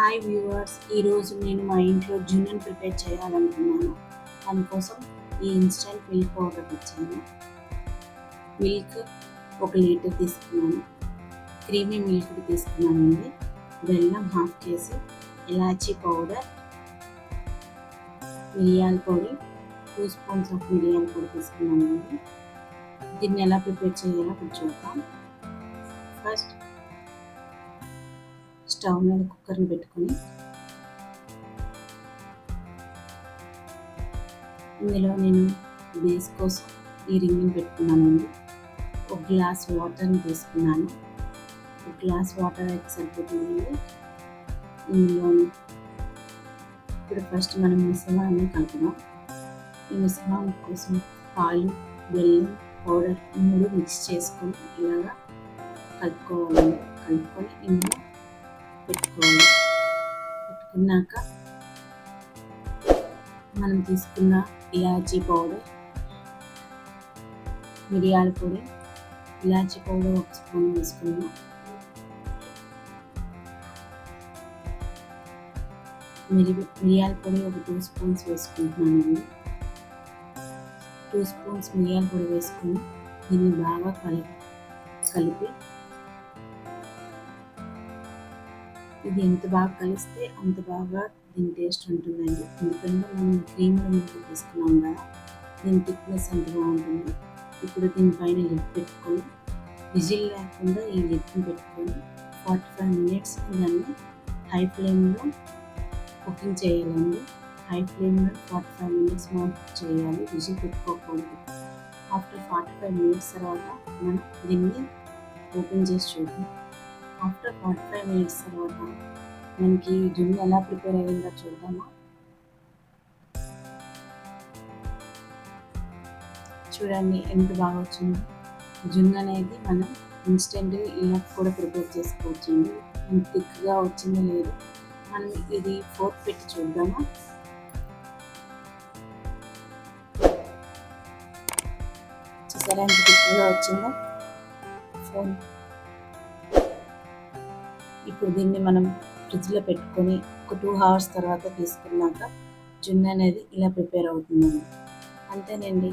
Hi viewers ఈరోజు నేను మా ఇంట్లో జున్నును ప్రిపేర్ చేయాలనుకున్నాను. దానికోసం ఈ ఇన్స్టెంట్ మిల్క్ పౌడర్ తెచ్చాను. మిల్క్ ఒక లీటర్ తీసుకున్నాను. క్రీమీ మిల్క్ తీసుకున్నానండి. బెల్లం హాఫ్ కేజీ ఇలాచీ పౌడర్ మిరియాల పొడి టూ స్పూన్స్ ఆఫ్ మిరియాల పొడి తీసుకున్నానండి. దీన్ని ఎలా ప్రిపేర్ చేయాలో ఇప్పుడు చూద్దాం. ఫస్ట్ స్టవ్ మీద కుక్కర్ని పెట్టుకొని ఇందులో నేను బేస్ కోసం ఈ రింగ్ని పెట్టుకున్నానండి ఒక గ్లాస్ వాటర్ని తీసుకున్నాను. ఒక గ్లాస్ వాటర్ అయితే సరిపోతుందండి ఇందులో ఇప్పుడు ఫస్ట్ మనం మిశ్రమాన్ని కలుపుదాం. ఈ మిశ్రమం కోసం పాలు బెల్లం పౌడర్ మూడు మిక్స్ చేసుకొని ఇలాగా కలుపుకోవాలి. కలుపుకొని ఇందులో పెట్టుకోవాలి పెట్టుకున్నాక మనం తీసుకున్న ఇలాచీ పౌడర్ మిరియాల పొడి ఇలాచీ పౌడర్ ఒక స్పూన్ వేసుకున్నాం మిరి మిరియాల పొడి ఒక టూ స్పూన్స్ వేసుకుంటున్నానండి టూ స్పూన్స్ మిరియాల పొడి వేసుకుని దీన్ని బాగా కలిపి కలిపి ఇది ఎంత బాగా కలిస్తే అంత బాగా దీని టేస్ట్ ఉంటుందండి ఎందుకంటే మనం క్రీమ్లో ముందు తీసుకున్నాం కదా దీని థిక్నెస్ అంత బాగుంటుంది. ఇప్పుడు దీనిపైన లిడ్ పెట్టుకొని విజిల్ లేకుండా ఈ లిడ్ని పెట్టుకొని ఫార్టీ ఫైవ్ మినిట్స్ దాన్ని హై ఫ్లేమ్లో కుకింగ్ చేయాలండి. హై ఫ్లేమ్లో ఫార్టీ ఫైవ్ మినిట్స్ మనం చేయాలి విజిల్ పెట్టుకోకూడదు. ఆఫ్టర్ ఫార్టీ ఫైవ్ మినిట్స్ తర్వాత మనం దీన్ని ఓపెన్ చేసి చూద్దాం. ఆఫ్టర్ ఫార్టీ ఫైవ్ మినిట్స్ తర్వాత మనకి జున్ను ఎలా ప్రిపేర్ అయ్యిందో చూద్దామా? చూడండి ఎంత బాగా వచ్చిందో. జున్ను అనేది మనం ఇన్స్టెంట్ ఇలా కూడా ప్రిపేర్ చేసుకోవచ్చండి ఎంత థిక్గా వచ్చిందో లేదు. మనం ఇది ఫోర్ పెట్టి చూద్దామా? చూసారా ఎంత థిక్గా వచ్చిందో? ఫోన్ ఇప్పుడు దీన్ని మనం ఫ్రిడ్జ్లో పెట్టుకొని ఒక టూ అవర్స్ తర్వాత తీసుకున్నాక జున్ను అనేది ఇలా ప్రిపేర్ అవుతుందండి. అంతేనండి.